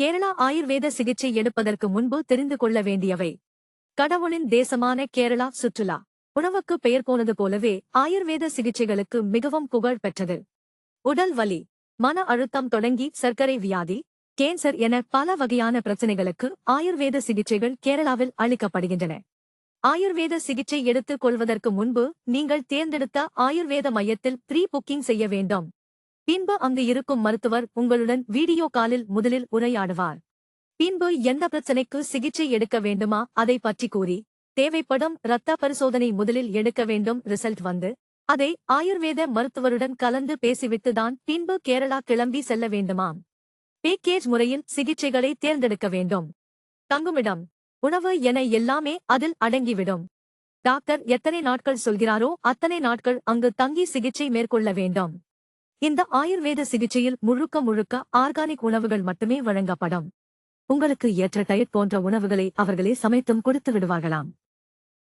கேரளா ஆயுர்வேத சிகிச்சை எடுப்பதற்கு முன்பு தெரிந்து கொள்ள வேண்டியவை. கடவுளின் தேசமான கேரளா சுற்றுலா. உணவுக்கு பெயர் போனது போலவே ஆயுர்வேத சிகிச்சைகளுக்கு மிகவும் புகழ் பெற்றது. உடல் வலி. மன அழுத்தம் தொடங்கி சர்க்கரை வியாதி கேன்சர் என பல வகையான பிரச்சனைகளுக்கு ஆயுர்வேத சிகிச்சைகள் கேரளாவில் அளிக்கப்படுகின்றன. ஆயுர்வேத சிகிச்சை எடுத்துக் கொள்வதற்கு முன்பு நீங்கள் தேர்ந்தெடுத்த ஆயுர்வேத மையத்தில் ப்ரீ புக்கிங் செய்ய வேண்டும். பின்பு அங்கு இருக்கும் மருத்துவர் உங்களுடன் வீடியோ காலில் முதலில் உரையாடுவார். பின்பு எந்த பிரச்சனைக்கு சிகிச்சை எடுக்க வேண்டுமா? அதை பற்றி கூறி தேவைப்படும் இரத்த பரிசோதனை முதலில் எடுக்க வேண்டும். ரிசல்ட் வந்து அதை ஆயுர்வேத மருத்துவருடன் கலந்து பேசிவிட்டுதான் பின்பு கேரளா கிளம்பி செல்ல வேண்டுமாம். பேக்கேஜ் முறையில் சிகிச்சைகளை தேர்ந்தெடுக்க வேண்டும். தங்குமிடம் உணவு என எல்லாமே அதில் அடங்கிவிடும். டாக்டர் எத்தனை நாட்கள் சொல்கிறாரோ அத்தனை நாட்கள் அங்கு தங்கி சிகிச்சை மேற்கொள்ள வேண்டும். இந்த ஆயுர்வேத சிகிச்சையில் முழுக்க முழுக்க ஆர்கானிக் உணவுகள் மட்டுமே வழங்கப்படும். உங்களுக்கு ஏற்ற டயட் போன்ற உணவுகளை அவர்களே சமைத்தும் கொடுத்து விடுவார்களாம்.